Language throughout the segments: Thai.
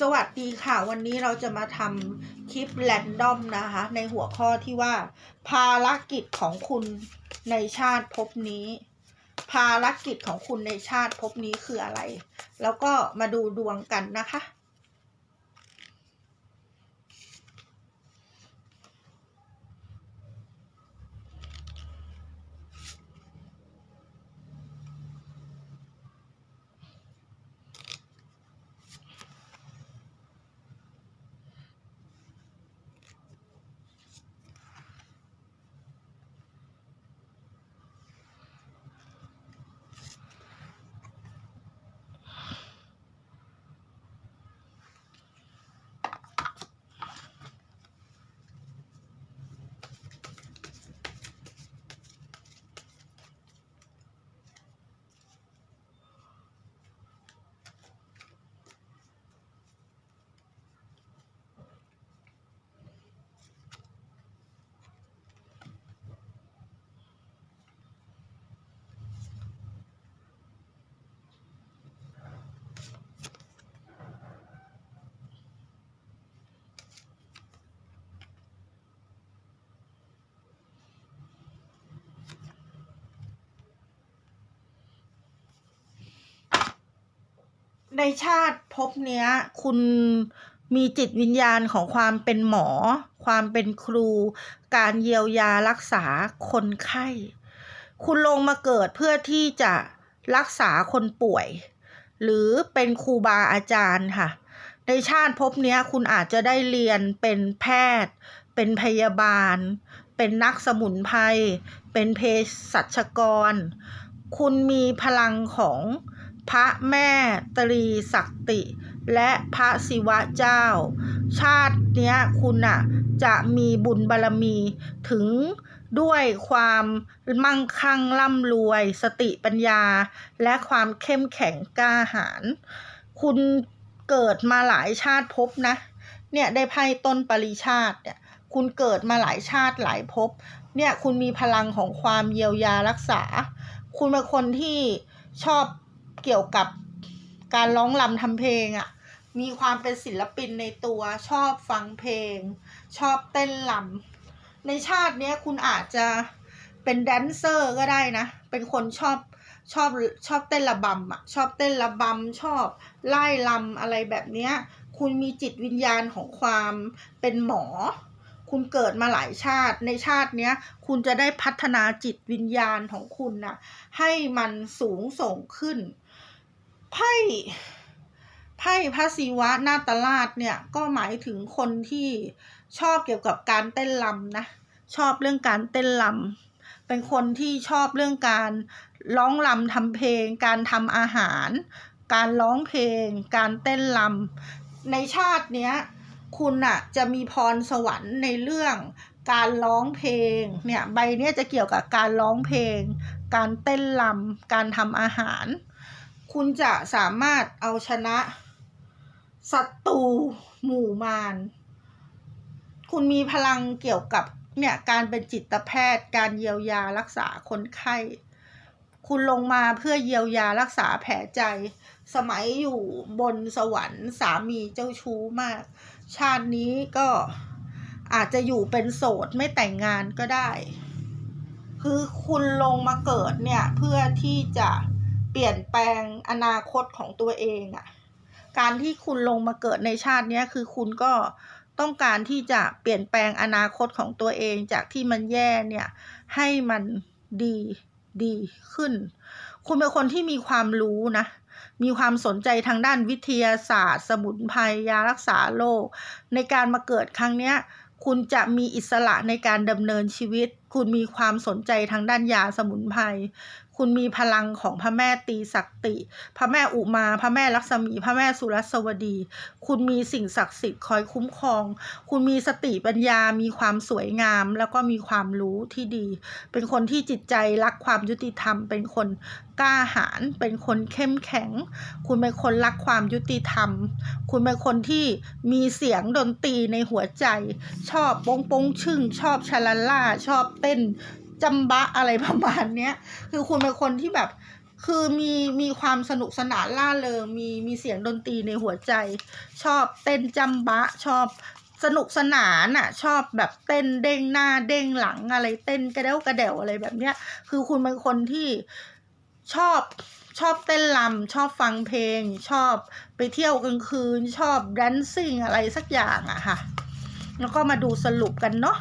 สวัสดีค่ะ วันนี้เราจะมาทำคลิปแรนดอมนะคะ ในหัวข้อที่ว่า ภารกิจของคุณในชาติภพนี้ ภารกิจของคุณในชาติภพนี้คืออะไร แล้วก็มาดูดวงกันนะคะ ในชาติภพเนี้ย คุณมีจิตวิญญาณของความเป็นหมอ ความเป็นครู การเยียวยารักษาคนไข้ คุณลงมาเกิดเพื่อที่จะรักษาคนป่วย หรือเป็นครูบาอาจารย์ค่ะ ในชาติภพเนี้ย คุณอาจจะได้เรียนเป็นแพทย์ เป็นพยาบาล เป็นนักสมุนไพรเป็นเภสัชกร คุณมีพลังของ พระแม่ตรีศักติ และพระศิวะเจ้า ชาติเนี้ยคุณอะจะมีบุญบารมีถึงด้วยความมั่งคั่งร่ำรวย สติปัญญา และความเข้มแข็งกล้าหาญคุณเกิดมาหลายชาติภพนะ เนี่ยได้ไพ่ต้นปริชาติเนี่ยคุณเกิดมาหลายชาติหลายภพเนี่ยคุณมีพลังของความเยียวยารักษา คุณเป็นคนที่ชอบ เกี่ยวกับการร้องรำทำเพลงอะ่ะ มีความเป็นศิลปินในตัวชอบฟังเพลง ชอบเต้นรำในชาติเนี้ยคุณอาจจะเป็นแดนเซอร์ก็ได้นะ เป็นคนชอบชอบชอบเต้นระบำอะชอบเต้นระบำชอบไล่ลำอะไรแบบเนี้ย คุณมีจิตวิญญาณของความเป็นหมอ คุณเกิดมาหลายชาติ ในชาติเนี้ย คุณจะได้พัฒนาจิตวิญญาณของคุณน่ะให้มันสูงส่งขึ้น ไพ่ไพ่พระศิวะนาตราชเนี่ยก็หมายถึงคนที่ชอบเกี่ยวกับการเต้นรำนะชอบเรื่องการเต้นรำเป็นคนที่ชอบเรื่องการร้องรำทำเพลง การทำอาหาร การร้องเพลง การเต้นรำในชาติเนี้ยคุณอะจะมีพรสวรรค์ในเรื่องการร้องเพลงเนี่ยใบเนี้ยจะเกี่ยวกับการร้องเพลง การเต้นรำการทำอาหาร คุณจะสามารถเอาชนะศัตรูหมู่มาร คุณมีพลังเกี่ยวกับเนี่ยการเป็นจิตแพทย์ การเยียวยารักษาคนไข้ คุณลงมาเพื่อเยียวยารักษาแผลใจ สมัยอยู่บนสวรรค์สามีเจ้าชู้มาก ชาตินี้ก็อาจจะอยู่เป็นโสดไม่แต่งงานก็ได้ คือคุณลงมาเกิดเนี่ยเพื่อที่จะ ปลี่ยนแปลงอนาคตของตัวเองอะ่ะ การที่คุณลงมาเกิดในชาติเนี้ยคือคุณก็ต้องการที่จะเปลี่ยนแปลงอนาคตของตัวเองจากที่มันแย่เนี่ยให้มันดีดีขึ้น คุณเป็นคนที่มีความรู้นะ มีความสนใจทางด้านวิทยาศาสตร์ สมุนไพรยารักษาโรคในการมาเกิดครั้งเนี้ยคุณจะมีอิสระในการดำเนินชีวิต คุณมีความสนใจทางด้านยาสมุนไพร คุณมีพลังของพระแม่ตีศักติ พระแม่อุมา พระแม่ลักษมี พระแม่สุรสวดี คุณมีสิ่งศักดิ์สิทธิ์คอยคุ้มครอง คุณมีสติปัญญา มีความสวยงาม แล้วก็มีความรู้ที่ดี เป็นคนที่จิตใจรักความยุติธรรม เป็นคนกล้าหาญ เป็นคนเข้มแข็ง คุณเป็นคนรักความยุติธรรม คุณเป็นคนที่มีเสียงดนตรีในหัวใจ ชอบโป้งปงชึ่ง ชอบชาลาล่า ชอบเต้น จำบะอะไรประมาณเนี้ยคือคุณเป็นคนที่แบบคือมีมีความสนุกสนานล่าเริงมีมีเสียงดนตรีในหัวใจ ชอบเต้นจำบะชอบสนุกสนานอะ ชอบแบบเต้นเด้งหน้าเด้งหลังอะไรเต้นกระเด้วกระเดวอะไรแบบเนี้ย คือคุณเป็นคนที่ชอบชอบเต้นรำชอบฟังเพลง ชอบไปเที่ยวกลางคืน ชอบแดนซิ่งอะไรสักอย่างอะค่ะ แล้วก็มาดูสรุปกันเนาะ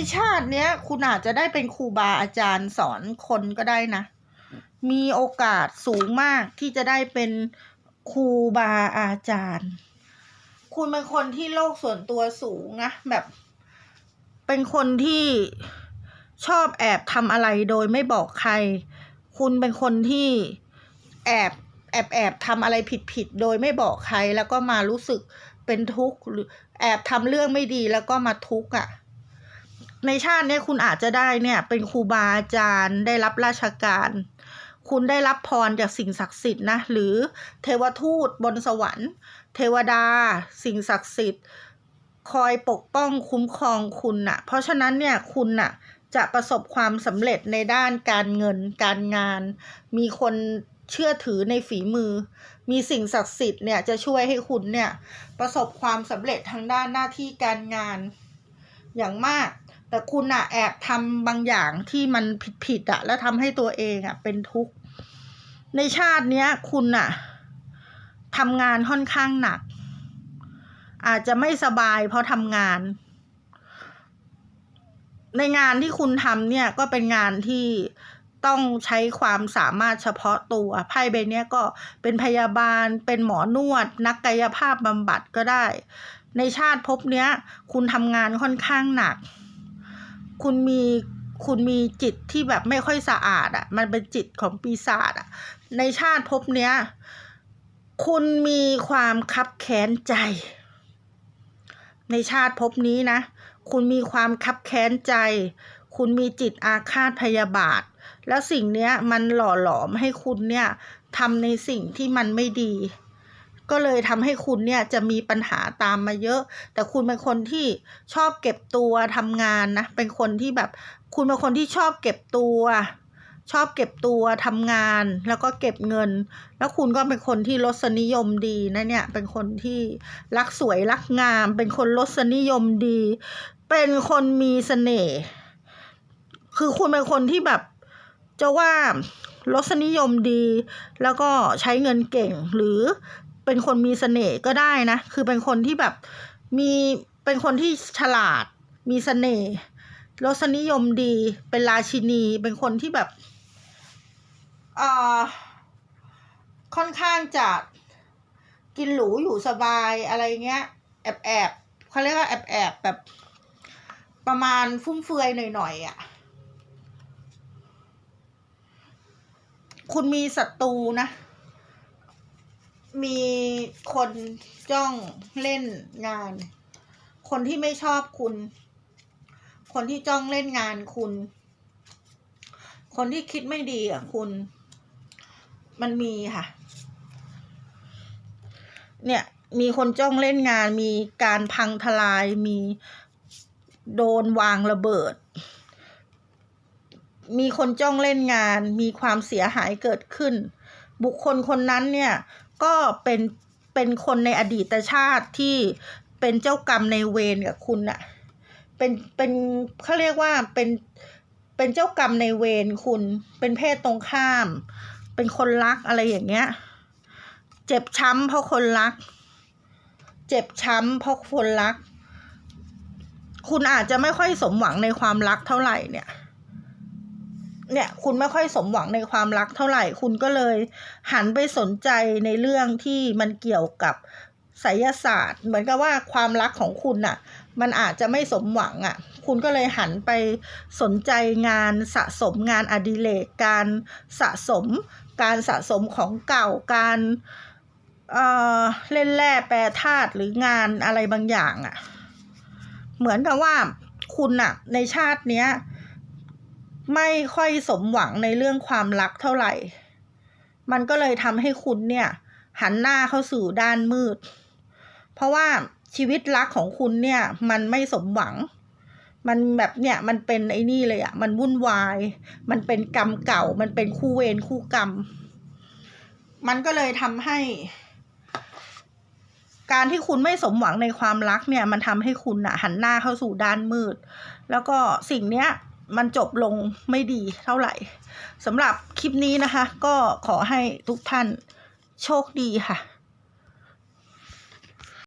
ในชาติเนี้ย คุณอาจจะได้เป็นครูบาอาจารย์สอนคนก็ได้นะ มีโอกาสสูงมากที่จะได้เป็นครูบาอาจารย์ คุณเป็นคนที่โลกส่วนตัวสูงนะแบบ เป็นคนที่ชอบแอบทำอะไรโดยไม่บอกใคร คุณเป็นคนที่แอบแอบแอบทำอะไรผิดผิดโดยไม่บอกใครแล้วก็มารู้สึกเป็นทุกข์หรือแอบทำเรื่องไม่ดีแล้วก็มาทุกข์อะ ในชาติเนี้ยคุณอาจจะได้เนี่ยเป็นครูบาอาจารย์ได้รับราชการ คุณได้รับพรจากสิ่งศักดิ์สิทธิ์นะหรือเทวทูตบนสวรรค์ เทวดา สิ่งศักดิ์สิทธิ์ คอยปกป้องคุ้มครองคุณน่ะ เพราะฉะนั้นเนี่ยคุณน่ะจะประสบความสำเร็จในด้านการเงินการงาน มีคนเชื่อถือในฝีมือ มีสิ่งศักดิ์สิทธิ์เนี่ยจะช่วยให้คุณเนี่ยประสบความสำเร็จทางด้านหน้าที่การงานอย่างมาก แต่คุณอะแอบทำบางอย่างที่มันผิดๆอะแล้วทำให้ตัวเองอะเป็นทุกข์ ในชาติเนี้ย คุณอะทำงานค่อนข้างหนัก อาจจะไม่สบายเพราะทำงาน ในงานที่คุณทำเนี่ยก็เป็นงานที่ต้องใช้ความสามารถเฉพาะตัวไพ่ใบเนี้ยก็เป็นพยาบาล เป็นหมอนวด นักกายภาพบำบัดก็ได้ ในชาติภพเนี้ย คุณทำงานค่อนข้างหนัก คุณมีคุณมีจิตที่แบบไม่ค่อยสะอาดอะ่ะ มันเป็นจิตของปีศาจอะ่ะ ในชาติภพเนี้ย คุณมีความคับแค้นใจ ในชาติภพนี้นะ คุณมีความคับแค้นใจ คุณมีจิตอาฆาตพยาบาท แล้วสิ่งเนี้ยมันหล่อหลอมให้คุณเนี่ยทำในสิ่งที่มันไม่ดี ก็เลยทำให้คุณเนี่ยจะมีปัญหาตามมาเยอะ แต่คุณเป็นคนที่ชอบเก็บตัวทำงานนะ เป็นคนที่แบบ คุณเป็นคนที่ชอบเก็บตัว ชอบเก็บตัวทำงาน แล้วก็เก็บเงิน แล้วคุณก็เป็นคนที่รสนิยมดีนะเนี่ย เป็นคนที่รักสวยรักงาม เป็นคนรสนิยมดี เป็นคนมีเสน่ห์ คือคุณเป็นคนที่แบบจะว่ารสนิยมดี แล้วก็ใช้เงินเก่งหรือ เป็นคนมีเสน่ห์ก็ได้นะ คือเป็นคนที่แบบมีเป็นคนที่ฉลาด มีเสน่ห์รสนิยมดี เป็นราชินี เป็นคนที่แบบเอ่อค่อนข้างจะกินหรูอยู่สบายอะไรเงี้ย แอบแอบเขาเรียกว่าแอบแอบแบบประมาณฟุ่มเฟือยหน่อยๆอะ คุณมีศัตรูนะ มีคนจ้องเล่นงาน คนที่ไม่ชอบคุณ คนที่จ้องเล่นงานคุณ คนที่คิดไม่ดีอะคุณ มันมีค่ะ เนี่ย มีคนจ้องเล่นงาน มีการพังทลาย มีโดนวางระเบิด มีคนจ้องเล่นงาน มีความเสียหายเกิดขึ้นบุคคลคนนั้นเนี่ย ก็เป็นเป็นคนในอดีตชาติที่เป็นเจ้ากรรมในเวรกับคุณอะเป็นเป็นเขาเรียกว่าเป็นเป็นเจ้ากรรมในเวรคุณ เป็นเพศตรงข้าม เป็นคนรักอะไรอย่างเงี้ย เจ็บช้ำเพราะคนรัก เจ็บช้ำเพราะคนรัก คุณอาจจะไม่ค่อยสมหวังในความรักเท่าไหร่เนี่ย เนี่ยคุณไม่ค่อยสมหวังในความรักเท่าไหร่ คุณก็เลยหันไปสนใจในเรื่องที่มันเกี่ยวกับไสยศาสตร์ เหมือนกับว่าความรักของคุณน่ะ มันอาจจะไม่สมหวังอะ คุณก็เลยหันไปสนใจงานสะสมงานอดิเรกการสะสม การสะสมของเก่าการเอ่อเล่นแร่แปรธาตุหรืองานอะไรบางอย่างอะ เหมือนกับว่าคุณอะในชาติเนี้ย ไม่ค่อยสมหวังในเรื่องความรักเท่าไหร่ มันก็เลยทำให้คุณเนี่ย หันหน้าเข้าสู่ด้านมืด เพราะว่าชีวิตรักของคุณเนี่ย มันไม่สมหวัง มันแบบเนี่ยมันเป็นไอ้นี่เลยอะมันวุ่นวาย มันเป็นกรรมเก่า มันเป็นคู่เวรคู่กรรม มันก็เลยทำให้ การที่คุณไม่สมหวังในความรักเนี่ย มันทำให้คุณอะหันหน้าเข้าสู่ด้านมืด แล้วก็สิ่งเนี้ย มันจบลงไม่ดีเท่าไหร่สำหรับคลิปนี้นะคะ ก็ขอให้ทุกท่านโชคดีค่ะ